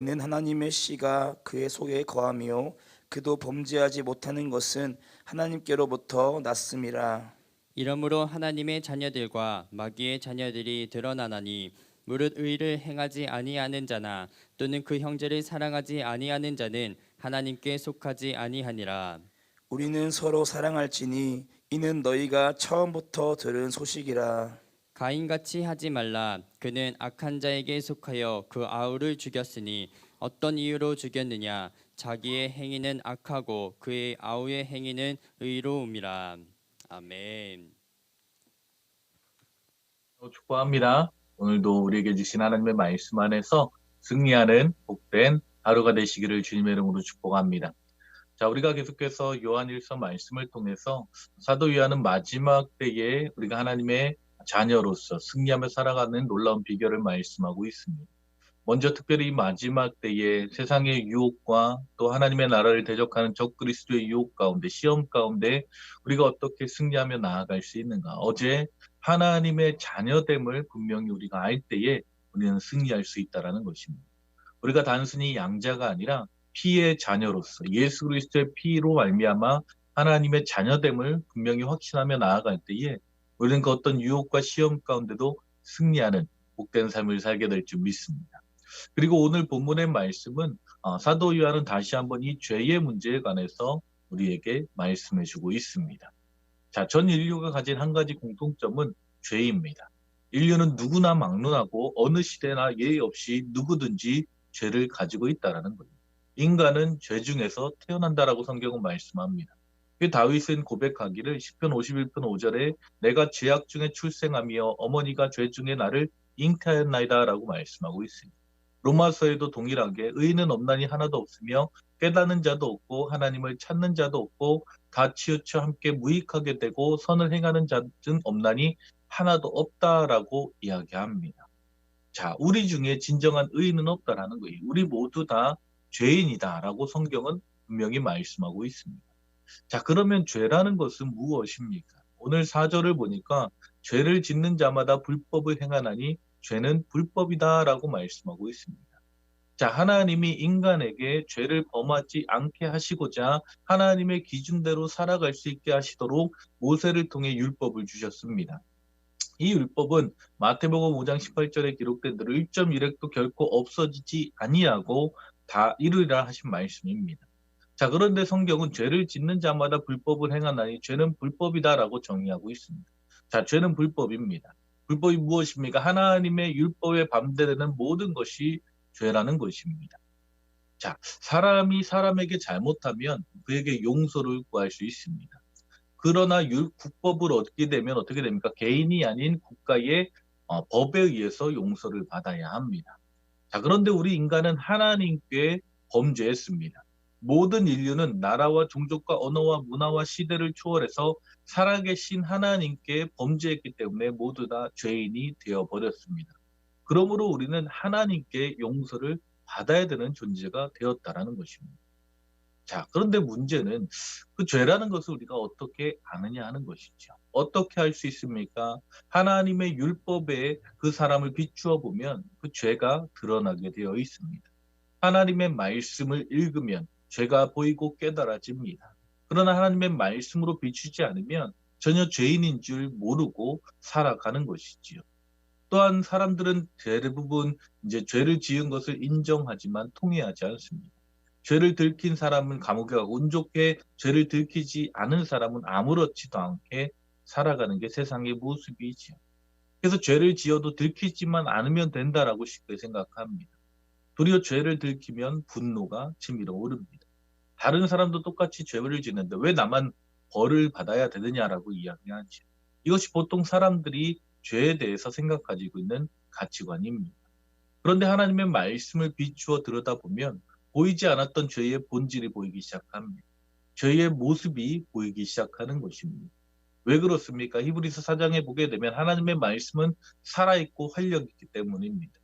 이는 하나님의 씨가 그의 속에 거하며 그도 범죄하지 못하는 것은 하나님께로부터 났음이라. 이러므로 하나님의 자녀들과 마귀의 자녀들이 드러나나니 무릇 의를 행하지 아니하는 자나 또는 그 형제를 사랑하지 아니하는 자는 하나님께 속하지 아니하니라. 우리는 서로 사랑할지니 이는 너희가 처음부터 들은 소식이라. 가인같이 하지 말라. 그는 악한 자에게 속하여 그 아우를 죽였으니 어떤 이유로 죽였느냐? 자기의 행위는 악하고 그의 아우의 행위는 의로움이라. 아멘. 축복합니다. 오늘도 우리에게 주신 하나님의 말씀 안에서 승리하는 복된 하루가 되시기를 주님의 이름으로 축복합니다. 자, 우리가 계속해서 요한일서 말씀을 통해서 사도 요한은 마지막 때에 우리가 하나님의 자녀로서 승리하며 살아가는 놀라운 비결을 말씀하고 있습니다. 먼저 특별히 이 마지막 때에 세상의 유혹과 또 하나님의 나라를 대적하는 적그리스도의 유혹 가운데 시험 가운데 우리가 어떻게 승리하며 나아갈 수 있는가? 어제 하나님의 자녀됨을 분명히 우리가 알 때에 우리는 승리할 수 있다라는 것입니다. 우리가 단순히 양자가 아니라 피의 자녀로서 예수 그리스도의 피로 말미암아 하나님의 자녀됨을 분명히 확신하며 나아갈 때에 우리는 그 어떤 유혹과 시험 가운데도 승리하는 복된 삶을 살게 될 줄 믿습니다. 그리고 오늘 본문의 말씀은 어, 사도 요한은 다시 한번 이 죄의 문제에 관해서 우리에게 말씀해 주고 있습니다. 자, 전 인류가 가진 한 가지 공통점은 죄입니다. 인류는 누구나 막론하고 어느 시대나 예의 없이 누구든지 죄를 가지고 있다라는 거예요. 인간은 죄 중에서 태어난다라고 성경은 말씀합니다. 그 다윗은 고백하기를 10편 51편 5절에 내가 죄악 중에 출생하며 어머니가 죄 중에 나를 잉태하였나이다 라고 말씀하고 있습니다. 로마서에도 동일하게 의인은 없나니 하나도 없으며 깨닫는 자도 없고 하나님을 찾는 자도 없고 다 치우쳐 함께 무익하게 되고 선을 행하는 자는 없나니 하나도 없다라고 이야기합니다. 자, 우리 중에 진정한 의인은 없다라는 거예요. 우리 모두 다 죄인이다라고 성경은 분명히 말씀하고 있습니다. 자, 그러면 죄라는 것은 무엇입니까? 오늘 4절을 보니까 죄를 짓는 자마다 불법을 행하나니 죄는 불법이다라고 말씀하고 있습니다. 자, 하나님이 인간에게 죄를 범하지 않게 하시고자 하나님의 기준대로 살아갈 수 있게 하시도록 모세를 통해 율법을 주셨습니다. 이 율법은 마태복음 5장 18절에 기록된 대로 1.1획도 결코 없어지지 아니하고 다 이루리라 하신 말씀입니다. 자, 그런데 성경은 죄를 짓는 자마다 불법을 행하나니 죄는 불법이다라고 정의하고 있습니다. 자, 죄는 불법입니다. 불법이 무엇입니까? 하나님의 율법에 반대되는 모든 것이 죄라는 것입니다. 자, 사람이 사람에게 잘못하면 그에게 용서를 구할 수 있습니다. 그러나 율, 국법을 얻게 되면 어떻게 됩니까? 개인이 아닌 국가의 어, 법에 의해서 용서를 받아야 합니다. 자, 그런데 우리 인간은 하나님께 범죄했습니다. 모든 인류는 나라와 종족과 언어와 문화와 시대를 초월해서 살아계신 하나님께 범죄했기 때문에 모두 다 죄인이 되어버렸습니다. 그러므로 우리는 하나님께 용서를 받아야 되는 존재가 되었다라는 것입니다. 자, 그런데 문제는 그 죄라는 것을 우리가 어떻게 아느냐 하는 것이죠. 어떻게 할 수 있습니까? 하나님의 율법에 그 사람을 비추어 보면 그 죄가 드러나게 되어 있습니다. 하나님의 말씀을 읽으면 죄가 보이고 깨달아집니다. 그러나 하나님의 말씀으로 비추지 않으면 전혀 죄인인 줄 모르고 살아가는 것이지요. 또한 사람들은 대부분 이제 죄를 지은 것을 인정하지만 통해하지 않습니다. 죄를 들킨 사람은 감옥에 가고 운 좋게 죄를 들키지 않은 사람은 아무렇지도 않게 살아가는 게 세상의 모습이지요. 그래서 죄를 지어도 들키지만 않으면 된다라고 쉽게 생각합니다. 도리어 죄를 들키면 분노가 치밀어 오릅니다. 다른 사람도 똑같이 죄를 짓는데 왜 나만 벌을 받아야 되느냐라고 이야기하죠. 이것이 보통 사람들이 죄에 대해서 생각 가지고 있는 가치관입니다. 그런데 하나님의 말씀을 비추어 들여다보면 보이지 않았던 죄의 본질이 보이기 시작합니다. 죄의 모습이 보이기 시작하는 것입니다. 왜 그렇습니까? 히브리서 4장에 보게 되면 하나님의 말씀은 살아있고 활력 있기 때문입니다.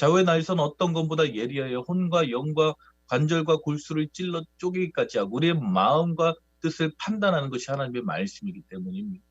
자외 나에서는 어떤 것보다 예리하여 혼과 영과 관절과 골수를 찔러 쪼개기까지 하고 우리의 마음과 뜻을 판단하는 것이 하나님의 말씀이기 때문입니다.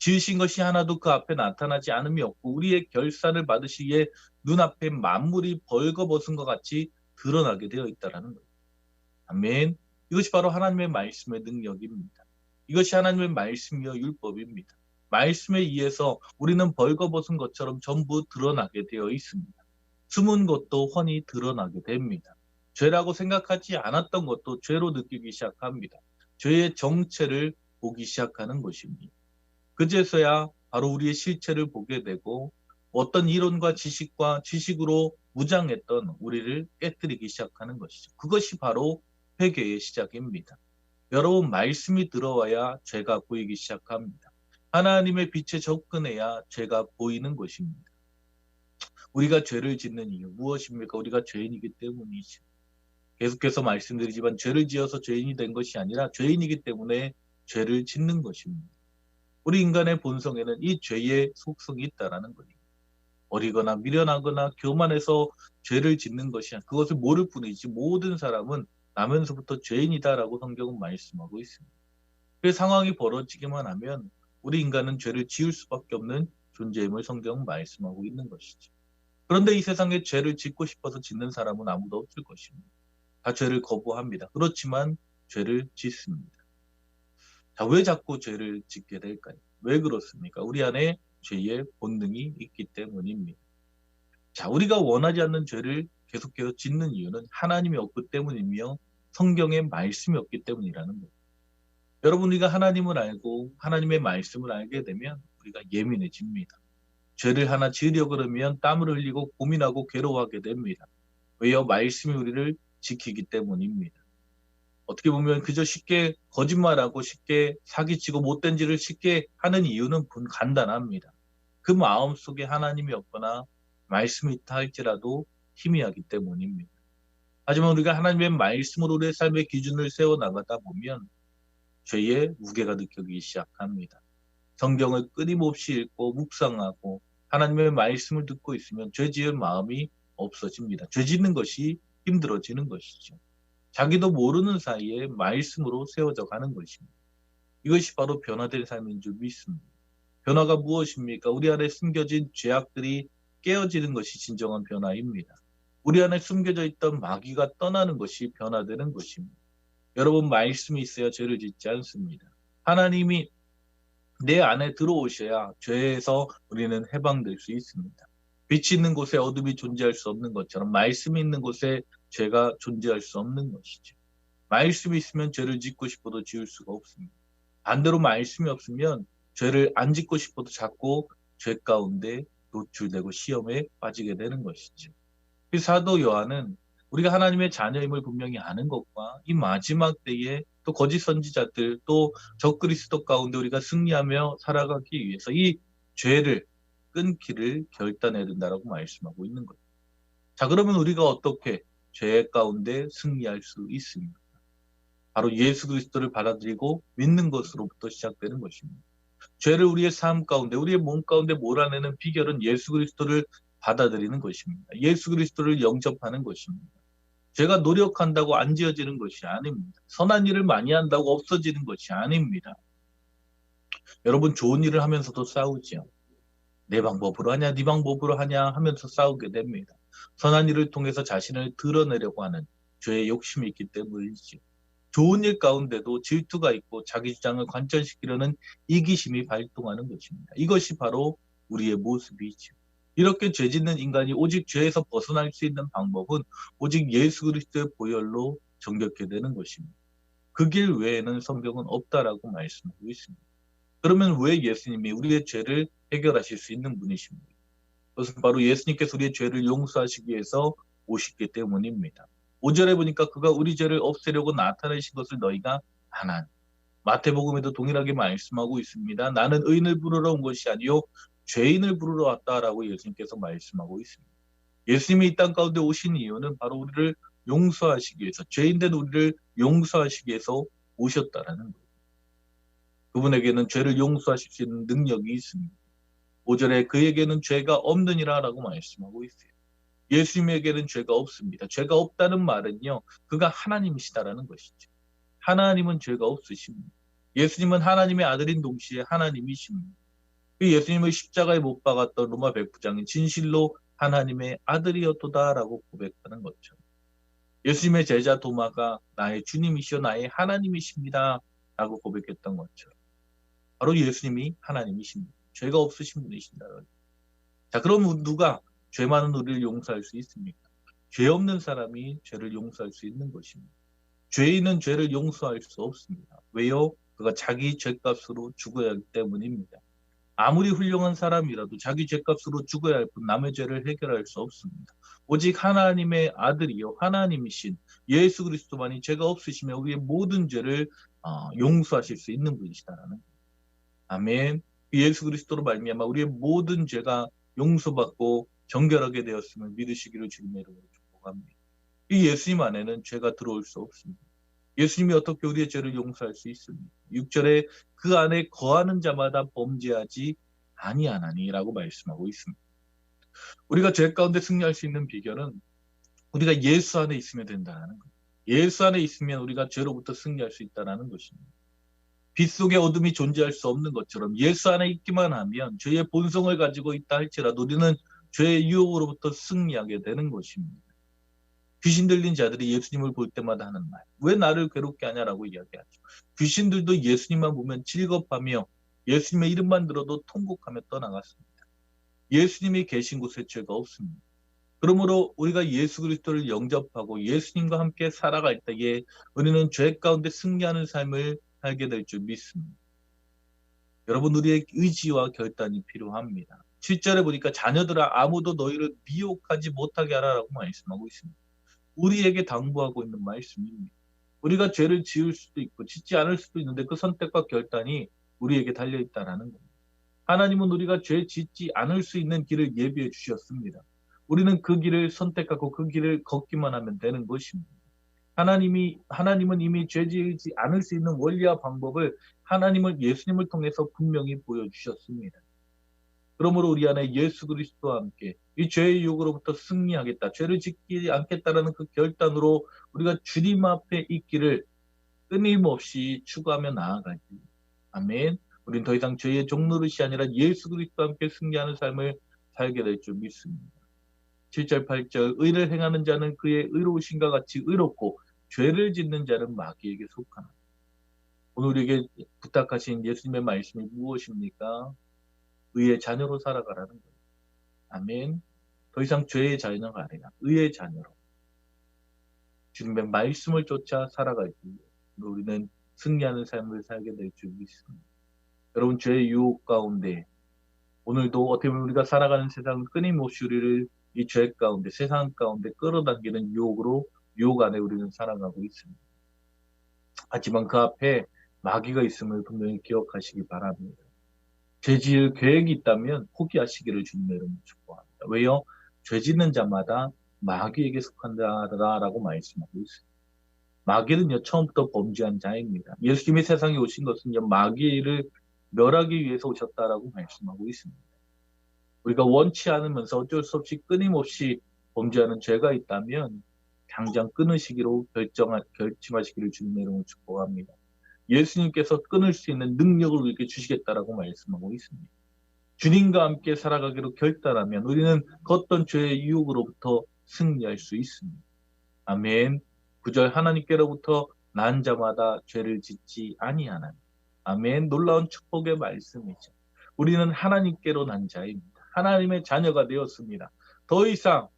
지으신 것이 하나도 그 앞에 나타나지 않음이 없고 우리의 결산을 받으시기에 눈앞에 만물이 벌거벗은 것 같이 드러나게 되어 있다라는 거예요. 아멘. 이것이 바로 하나님의 말씀의 능력입니다. 이것이 하나님의 말씀이요 율법입니다. 말씀에 의해서 우리는 벌거벗은 것처럼 전부 드러나게 되어 있습니다. 숨은 것도 훤히 드러나게 됩니다. 죄라고 생각하지 않았던 것도 죄로 느끼기 시작합니다. 죄의 정체를 보기 시작하는 것입니다. 그제서야 바로 우리의 실체를 보게 되고 어떤 이론과 지식과 지식으로 무장했던 우리를 깨뜨리기 시작하는 것이죠. 그것이 바로 회개의 시작입니다. 여러분 말씀이 들어와야 죄가 보이기 시작합니다. 하나님의 빛에 접근해야 죄가 보이는 것입니다. 우리가 죄를 짓는 이유 무엇입니까? 우리가 죄인이기 때문이죠. 계속해서 말씀드리지만 죄를 지어서 죄인이 된 것이 아니라 죄인이기 때문에 죄를 짓는 것입니다. 우리 인간의 본성에는 이 죄의 속성이 있다라는 거예요. 어리거나 미련하거나 교만해서 죄를 짓는 것이 아니라 그것을 모를 뿐이지 모든 사람은 나면서부터 죄인이다라고 성경은 말씀하고 있습니다. 그 상황이 벌어지기만 하면 우리 인간은 죄를 지을 수밖에 없는 존재임을 성경은 말씀하고 있는 것이죠. 그런데 이 세상에 죄를 짓고 싶어서 짓는 사람은 아무도 없을 것입니다. 다 죄를 거부합니다. 그렇지만 죄를 짓습니다. 자, 왜 자꾸 죄를 짓게 될까요? 왜 그렇습니까? 우리 안에 죄의 본능이 있기 때문입니다. 자, 우리가 원하지 않는 죄를 계속해서 짓는 이유는 하나님이 없기 때문이며 성경의 말씀이 없기 때문이라는 거예요. 여러분, 우리가 하나님을 알고 하나님의 말씀을 알게 되면 우리가 예민해집니다. 죄를 하나 지으려 그러면 땀을 흘리고 고민하고 괴로워하게 됩니다. 왜요? 말씀이 우리를 지키기 때문입니다. 어떻게 보면 그저 쉽게 거짓말하고 쉽게 사기치고 못된 짓을 쉽게 하는 이유는 분 간단합니다. 그 마음 속에 하나님이 없거나 말씀이 있다 할지라도 희미하기 때문입니다. 하지만 우리가 하나님의 말씀으로 우리의 삶의 기준을 세워 나가다 보면 죄의 무게가 느껴지기 시작합니다. 성경을 끊임없이 읽고 묵상하고 하나님의 말씀을 듣고 있으면 죄 지을 마음이 없어집니다. 죄 짓는 것이 힘들어지는 것이죠. 자기도 모르는 사이에 말씀으로 세워져 가는 것입니다. 이것이 바로 변화된 삶인 줄 믿습니다. 변화가 무엇입니까? 우리 안에 숨겨진 죄악들이 깨어지는 것이 진정한 변화입니다. 우리 안에 숨겨져 있던 마귀가 떠나는 것이 변화되는 것입니다. 여러분 말씀이 있어야 죄를 짓지 않습니다. 하나님이 내 안에 들어오셔야 죄에서 우리는 해방될 수 있습니다. 빛이 있는 곳에 어둠이 존재할 수 없는 것처럼 말씀이 있는 곳에 죄가 존재할 수 없는 것이죠. 말씀이 있으면 죄를 짓고 싶어도 지을 수가 없습니다. 반대로 말씀이 없으면 죄를 안 짓고 싶어도 자꾸 죄 가운데 노출되고 시험에 빠지게 되는 것이죠. 그 사도 요한은 우리가 하나님의 자녀임을 분명히 아는 것과 이 마지막 때에 또 거짓 선지자들 또 적그리스도 가운데 우리가 승리하며 살아가기 위해서 이 죄를 끊기를 결단해야 된다라고 말씀하고 있는 거예요. 자 그러면 우리가 어떻게 죄 가운데 승리할 수 있습니까? 바로 예수 그리스도를 받아들이고 믿는 것으로부터 시작되는 것입니다. 죄를 우리의 삶 가운데 우리의 몸 가운데 몰아내는 비결은 예수 그리스도를 받아들이는 것입니다. 예수 그리스도를 영접하는 것입니다. 죄가 노력한다고 안 지어지는 것이 아닙니다. 선한 일을 많이 한다고 없어지는 것이 아닙니다. 여러분 좋은 일을 하면서도 싸우지요. 내 방법으로 하냐, 네 방법으로 하냐 하면서 싸우게 됩니다. 선한 일을 통해서 자신을 드러내려고 하는 죄의 욕심이 있기 때문이지요. 좋은 일 가운데도 질투가 있고 자기 주장을 관철시키려는 이기심이 발동하는 것입니다. 이것이 바로 우리의 모습이죠. 이렇게 죄 짓는 인간이 오직 죄에서 벗어날 수 있는 방법은 오직 예수 그리스도의 보혈로 정결케 되는 것입니다. 그 길 외에는 성경은 없다라고 말씀하고 있습니다. 그러면 왜 예수님이 우리의 죄를 해결하실 수 있는 분이십니까? 그것은 바로 예수님께서 우리의 죄를 용서하시기 위해서 오셨기 때문입니다. 5절에 보니까 그가 우리 죄를 없애려고 나타내신 것을 너희가 안한. 마태복음에도 동일하게 말씀하고 있습니다. 나는 의인을 부르러 온 것이 아니요 죄인을 부르러 왔다라고 예수님께서 말씀하고 있습니다. 예수님이 이 땅 가운데 오신 이유는 바로 우리를 용서하시기 위해서 죄인된 우리를 용서하시기 위해서 오셨다라는 거예요. 그분에게는 죄를 용서하실 수 있는 능력이 있습니다. 5절에 그에게는 죄가 없느니라 라고 말씀하고 있어요. 예수님에게는 죄가 없습니다. 죄가 없다는 말은요, 그가 하나님이시다라는 것이죠. 하나님은 죄가 없으십니다. 예수님은 하나님의 아들인 동시에 하나님이십니다. 그 예수님을 십자가에 못 박았던 로마 백부장이 진실로 하나님의 아들이었도다라고 고백하는 것처럼 예수님의 제자 도마가 나의 주님이시여 나의 하나님이십니다. 라고 고백했던 것처럼 바로 예수님이 하나님이십니다. 죄가 없으신 분이십니다. 자, 그럼 누가 죄 많은 우리를 용서할 수 있습니까? 죄 없는 사람이 죄를 용서할 수 있는 것입니다. 죄인은 죄를 용서할 수 없습니다. 왜요? 그가 자기 죄값으로 죽어야 하기 때문입니다. 아무리 훌륭한 사람이라도 자기 죄값으로 죽어야 할 뿐 남의 죄를 해결할 수 없습니다. 오직 하나님의 아들이요 하나님이신 예수 그리스도만이 죄가 없으시며 우리의 모든 죄를 어, 용서하실 수 있는 분이시다라는. 아멘. 예수 그리스도로 말미암아 우리의 모든 죄가 용서받고 정결하게 되었음을 믿으시기를 주님의 이름으로 축복합니다. 이 예수님 안에는 죄가 들어올 수 없습니다. 예수님이 어떻게 우리의 죄를 용서할 수 있습니까? 6절에 그 안에 거하는 자마다 범죄하지 아니하나니라고 말씀하고 있습니다. 우리가 죄 가운데 승리할 수 있는 비결은 우리가 예수 안에 있으면 된다는 거예요. 예수 안에 있으면 우리가 죄로부터 승리할 수 있다는 것입니다. 빛 속에 어둠이 존재할 수 없는 것처럼 예수 안에 있기만 하면 죄의 본성을 가지고 있다 할지라도 우리는 죄의 유혹으로부터 승리하게 되는 것입니다. 귀신 들린 자들이 예수님을 볼 때마다 하는 말. 왜 나를 괴롭게 하냐라고 이야기하죠. 귀신들도 예수님만 보면 즐겁하며 예수님의 이름만 들어도 통곡하며 떠나갔습니다. 예수님이 계신 곳에 죄가 없습니다. 그러므로 우리가 예수 그리스도를 영접하고 예수님과 함께 살아갈 때에 우리는 죄 가운데 승리하는 삶을 살게 될 줄 믿습니다. 여러분 우리의 의지와 결단이 필요합니다. 7절에 보니까 자녀들아 아무도 너희를 미혹하지 못하게 하라라고 말씀하고 있습니다. 우리에게 당부하고 있는 말씀입니다. 우리가 죄를 지을 수도 있고 짓지 않을 수도 있는데 그 선택과 결단이 우리에게 달려 있다라는 겁니다. 하나님은 우리가 죄 짓지 않을 수 있는 길을 예비해 주셨습니다. 우리는 그 길을 선택하고 그 길을 걷기만 하면 되는 것입니다. 하나님이 하나님은 이미 죄 지지 않을 수 있는 원리와 방법을 하나님을 예수님을 통해서 분명히 보여 주셨습니다. 그러므로 우리 안에 예수 그리스도와 함께 이 죄의 유혹으로부터 승리하겠다, 죄를 짓지 않겠다라는 그 결단으로 우리가 주님 앞에 있기를 끊임없이 추구하며 나아가지. 아멘. 우린 더 이상 죄의 종노릇이 아니라 예수 그리스도와 함께 승리하는 삶을 살게 될 줄 믿습니다. 7절 8절 의를 행하는 자는 그의 의로우신과 같이 의롭고 죄를 짓는 자는 마귀에게 속하나. 오늘 우리에게 부탁하신 예수님의 말씀이 무엇입니까? 의의 자녀로 살아가라는 거예요. 아멘. 더 이상 죄의 자녀가 아니라 의의 자녀로 주님의 말씀을 쫓아 살아가기 위해 우리는 승리하는 삶을 살게 될 줄 믿습니다. 여러분 죄의 유혹 가운데 오늘도 어떻게 보면 우리가 살아가는 세상은 끊임없이 우리를 이 죄 가운데 세상 가운데 끌어당기는 유혹으로 유혹 안에 우리는 살아가고 있습니다. 하지만 그 앞에 마귀가 있음을 분명히 기억하시기 바랍니다. 죄 지을 계획이 있다면 포기하시기를 주님의 이름으로 축복합니다. 왜요? 죄 짓는 자마다 마귀에게 속한다라고 말씀하고 있습니다. 마귀는요 처음부터 범죄한 자입니다. 예수님이 세상에 오신 것은요 마귀를 멸하기 위해서 오셨다라고 말씀하고 있습니다. 우리가 원치 않으면서 어쩔 수 없이 끊임없이 범죄하는 죄가 있다면 당장 끊으시기로 결정 결심하시기를 주님의 이름으로 축복합니다. 예수님께서 끊을 수 있는 능력을 우리에게 주시겠다라고 말씀하고 있습니다. 주님과 함께 살아가기로 결단하면 우리는 그 어떤 죄의 유혹으로부터 승리할 수 있습니다. 아멘. 구절 하나님께로부터 난 자마다 죄를 짓지 아니하나니. 아멘. 놀라운 축복의 말씀이죠. 우리는 하나님께로 난 자입니다. 하나님의 자녀가 되었습니다. 더 이상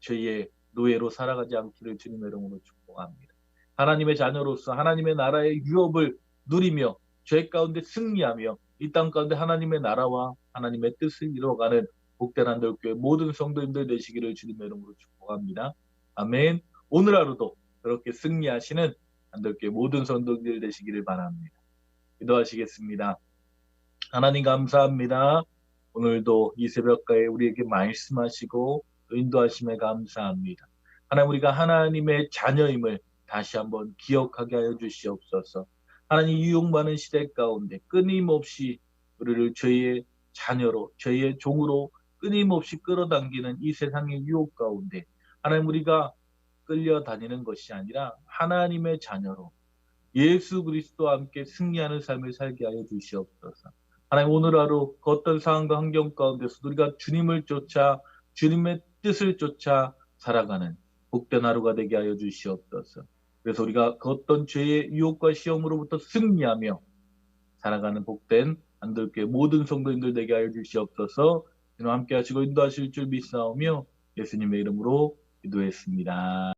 죄의 노예로 살아가지 않기를 주님의 이름으로 축복합니다. 하나님의 자녀로서 하나님의 나라의 유업을 누리며 죄 가운데 승리하며 이 땅 가운데 하나님의 나라와 하나님의 뜻을 이루어가는 복된 한들교회 모든 성도님들 되시기를 주님의 이름으로 축복합니다. 아멘. 오늘 하루도 그렇게 승리하시는 한들교회 모든 성도님들 되시기를 바랍니다. 기도하시겠습니다. 하나님 감사합니다. 오늘도 이 새벽가에 우리에게 말씀하시고 인도하심에 감사합니다. 하나님 우리가 하나님의 자녀임을 다시 한번 기억하게 하여 주시옵소서. 하나님 유혹 많은 시대 가운데 끊임없이 우리를 죄의 자녀로 죄의 종으로 끊임없이 끌어당기는 이 세상의 유혹 가운데 하나님 우리가 끌려다니는 것이 아니라 하나님의 자녀로 예수 그리스도와 함께 승리하는 삶을 살게 하여 주시옵소서. 하나님 오늘 하루 그 어떤 상황과 환경 가운데서 우리가 주님을 쫓아 주님의 뜻을 쫓아 살아가는 복된 하루가 되게 하여 주시옵소서. 그래서 우리가 그 어떤 죄의 유혹과 시험으로부터 승리하며 살아가는 복된 안들교회 모든 성도인들 되게 하여 주시옵소서. 주님 함께 하시고 인도하실 줄 믿사오며 예수님의 이름으로 기도했습니다.